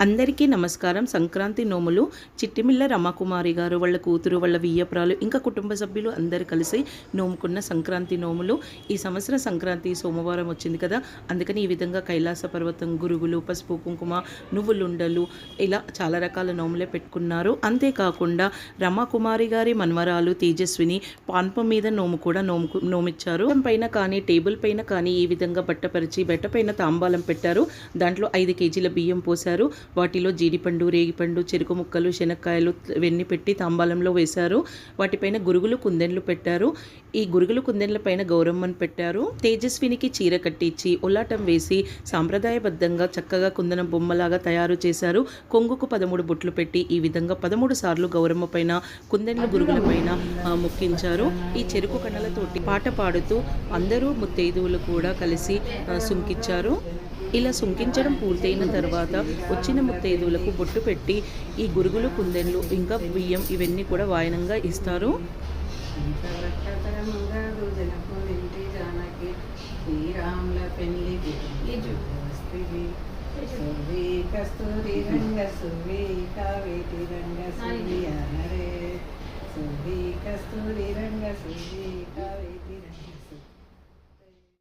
అందరికీ నమస్కారం. సంక్రాంతి నోములు చిట్టిమిల్ల రమాకుమారి గారు వాళ్ళ కూతురు వాళ్ళ వియ్యపురాలు ఇంకా కుటుంబ సభ్యులు అందరు కలిసి నోముకున్న సంక్రాంతి నోములు. ఈ సంవత్సరం సంక్రాంతి సోమవారం వచ్చింది కదా. అందుకని ఈ విధంగా కైలాస పర్వతం గురుగులు పసుపు కుంకుమ నువ్వులుండలు ఇలా చాలా రకాల నోములే పెట్టుకున్నారు. అంతేకాకుండా రమాకుమారి గారి మన్వరాలు తేజస్విని పాన్పం మీద నోము కూడా నోము నోమిచ్చారు. పైన కానీ టేబుల్ పైన కానీ ఈ విధంగా బట్టపరిచి బెట్ట పైన తాంబాలం పెట్టారు. దాంట్లో ఐదు కేజీల బియ్యం పోశారు. వాటిలో జీడిపండు రేగిపండు చెరుకు ముక్కలు శనక్కాయలు వెన్ని పెట్టి తాంబాలంలో వేశారు. వాటిపైన గురుగులు కుందెన్లు పెట్టారు. ఈ గురుగులు కుందెన్ల పైన గౌరమ్మను పెట్టారు. తేజస్వినికి చీర కట్టించి ఉల్లాటం వేసి సాంప్రదాయబద్ధంగా చక్కగా కుందనం బొమ్మలాగా తయారు చేశారు. కొంగుకు పదమూడు బొట్లు పెట్టి ఈ విధంగా పదమూడు సార్లు గౌరమ్మ పైన కుందెన్ల గురుగుల పైన ముక్కించారు మొక్కించారు. ఈ చెరుకు కణలతోటి పాట పాడుతూ అందరూ ముత్తైదువులు కూడా కలిసి సుంకిచ్చారు ఇలా సుంకించడం పూర్తయిన తర్వాత వచ్చిన ముత్తైదువులకు బొట్టు పెట్టి ఈ గురుగులు కుందెన్లు ఇంకా బియ్యం ఇవన్నీ కూడా వాయనంగా ఇస్తారు. కస్తూరి రంగ సువి కావేటి రంగ సువి అనరే. సువి కస్తూరి రంగ సువి కావేటి రంగ